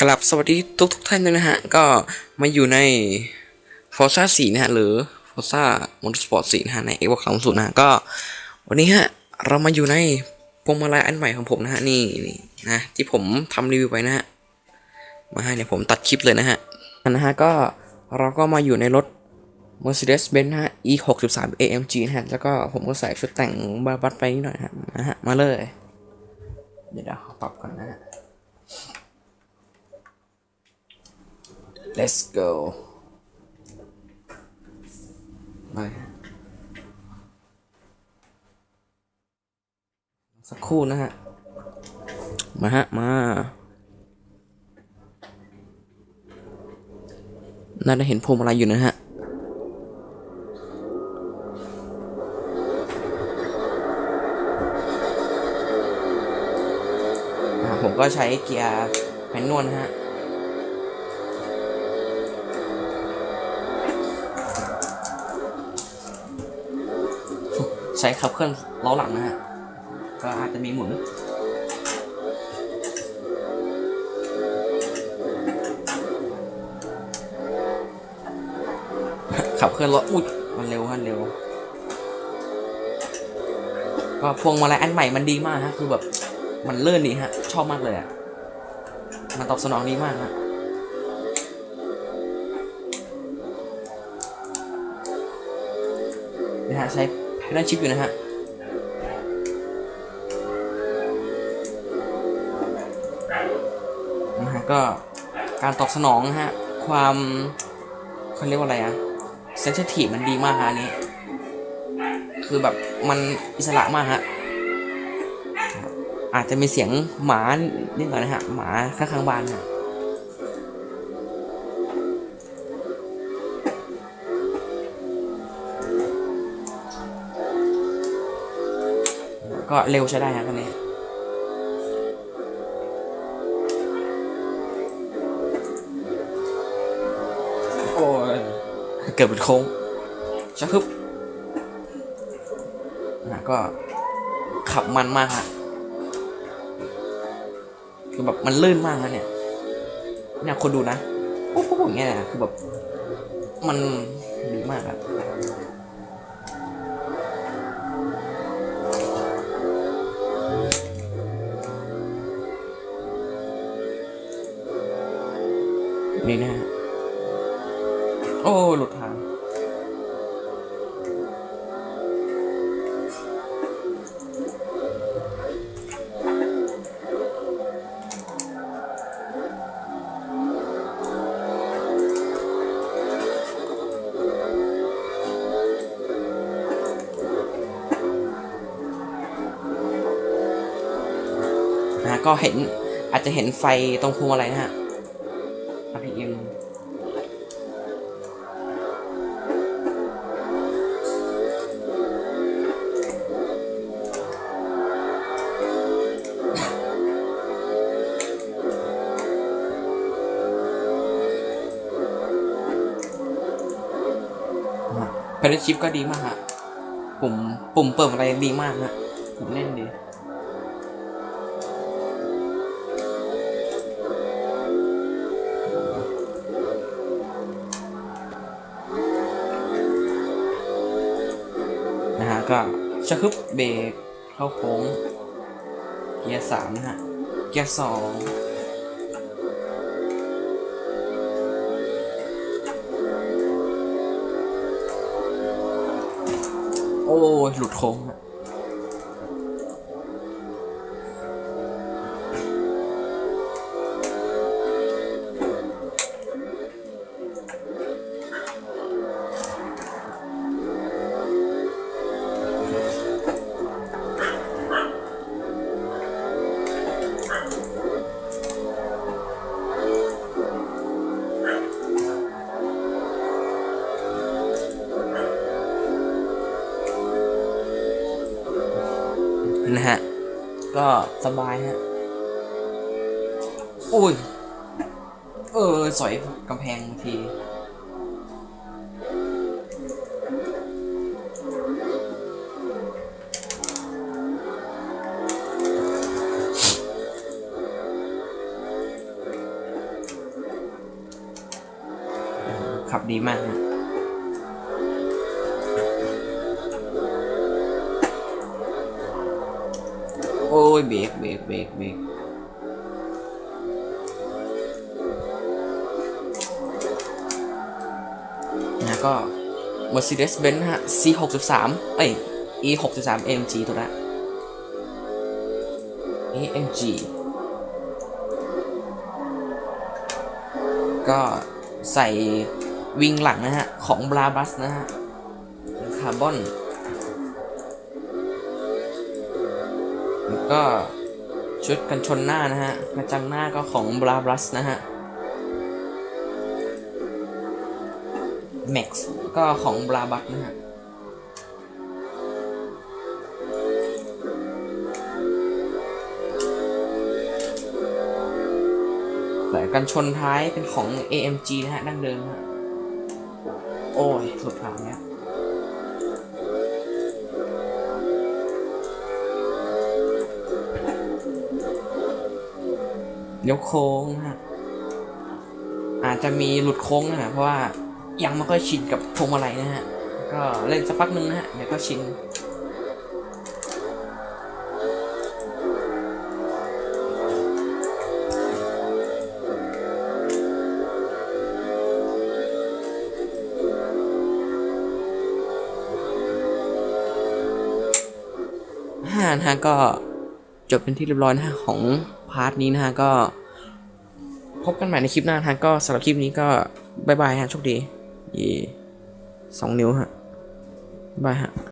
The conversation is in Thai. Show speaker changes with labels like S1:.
S1: กลับสวัสดีทุกทุกท่านด้วยนะฮะ ก็มาอยู่ใน Forza 4 นะฮะ หรือ Forza Motorsport 4 นะฮะ ใน Xbox 360นะะก็ วันนี้ฮะ เรามาอยู่ในพวงมาลัยอันใหม่ของผมนะฮะ นี่นี่นะ ที่ผมทำรีวิวไปนะฮะ มาให้เนี่ยผมตัดคลิปเลยนะฮะนะฮะ ก็เราก็มาอยู่ในรถ Mercedes-Benz นะฮะ E 6 3 AMG นะฮะ แล้วก็ผมก็ใส่ชุดแต่งบาบัดไปนิดหน่อยนะฮะ มาเลย เดี๋ยวเดี๋ยวปรับก่อนนะฮะ let's go ไปสักครู่นะฮะ มาฮะ มา น่าจะเห็นพวงมาลัยอยู่นะฮะผมก็ใช้เกียร์แมนนวลนะฮะ ช้ขับเคลื่อนล้อหลังนะฮะ ก็อาจจะมีหมุนขับเคลื่อนรถอุ้ยมันเร็วฮะเร็ว ก็พวงมาลัยอันใหม่มันดีมากฮะ คือแบบมันเลื่อนดีฮะ ชอบมากเลยอะ มันตอบสนองดีมากฮะนะฮะใช้ แพดเดิลชิปอยู่นะฮะนะฮะก็การตอบสนองฮะ ความเขาเรียกว่าอะไรอะเซนซิทีฟมันดีมากฮะอันนี้ คือแบบมันอิสระมากฮะ อาจจะมีเสียงหมานิดหน่อยนะฮะ หมาข้างๆบ้านฮะ ก็เร็วใช้ได้ฮะคันนี้โอ้ยเกือบหลุดโค้งชักฮึบนะก็ขับมันมากฮะคือแบบมันลื่นมากฮะเนี่ยเนี่ยคนดูนะปุ๊บปุ๊บอย่างเงี้ยนะคือแบบมันดีมากครั โอ้ หลุดทางนะก็เห็นอาจจะเห็นไฟตรงพวงมาลัยนะฮะ RPM เพลชิปก็ดีมากฮะปุ่มปุ่มเปิดอะไรดีมากฮะผมเล่นดี นะฮะ ก็ชะคึบเบรกเข้าโค้ง เกียร์สามนะฮะ เกียร์สอง โอ้ยหลุดโค้งฮะนะ ก็สบายฮะอุ้ย เออ สอยกำแพงทีขับดีมากนะ โอ้ยเบรกเบรกเบรกเบรกนะก็ Mercedes-Benz ฮะ C63 เอ้ย E63 AMG ตัวละ AMG ก็ใส่วิงหลังนะฮะ ของบราบัสนะฮะคาร์บอน แล้วก็ชุดกันชนหน้านะฮะกระจังหน้าก็ของบราบัสนะฮะ Max ก็ของบราบัสนะฮะแต่กันชนท้ายเป็นของ AMG นะฮะดั้งเดิมฮะ โอ้ยหลุดผ่านเนี่ย ยกโค้งนะฮะอาจจะมีหลุดโค้งนะฮะเพราะว่ายังไม่ค่อยชินกับพวงมาลัยนะฮะ ก็เล่นสักพักหนึงนะฮะเดี๋ยวก็ชินห้านะฮะก็จบเป็นที่เรียบร้อยนะฮะของ พาร์ทนี้นะฮะก็พบกันใหม่ในคลิปหน้านะฮะก็สำหรับคลิปนี้ก็บายบายฮะโชคดีเย่สองนิ้วฮะบายฮะ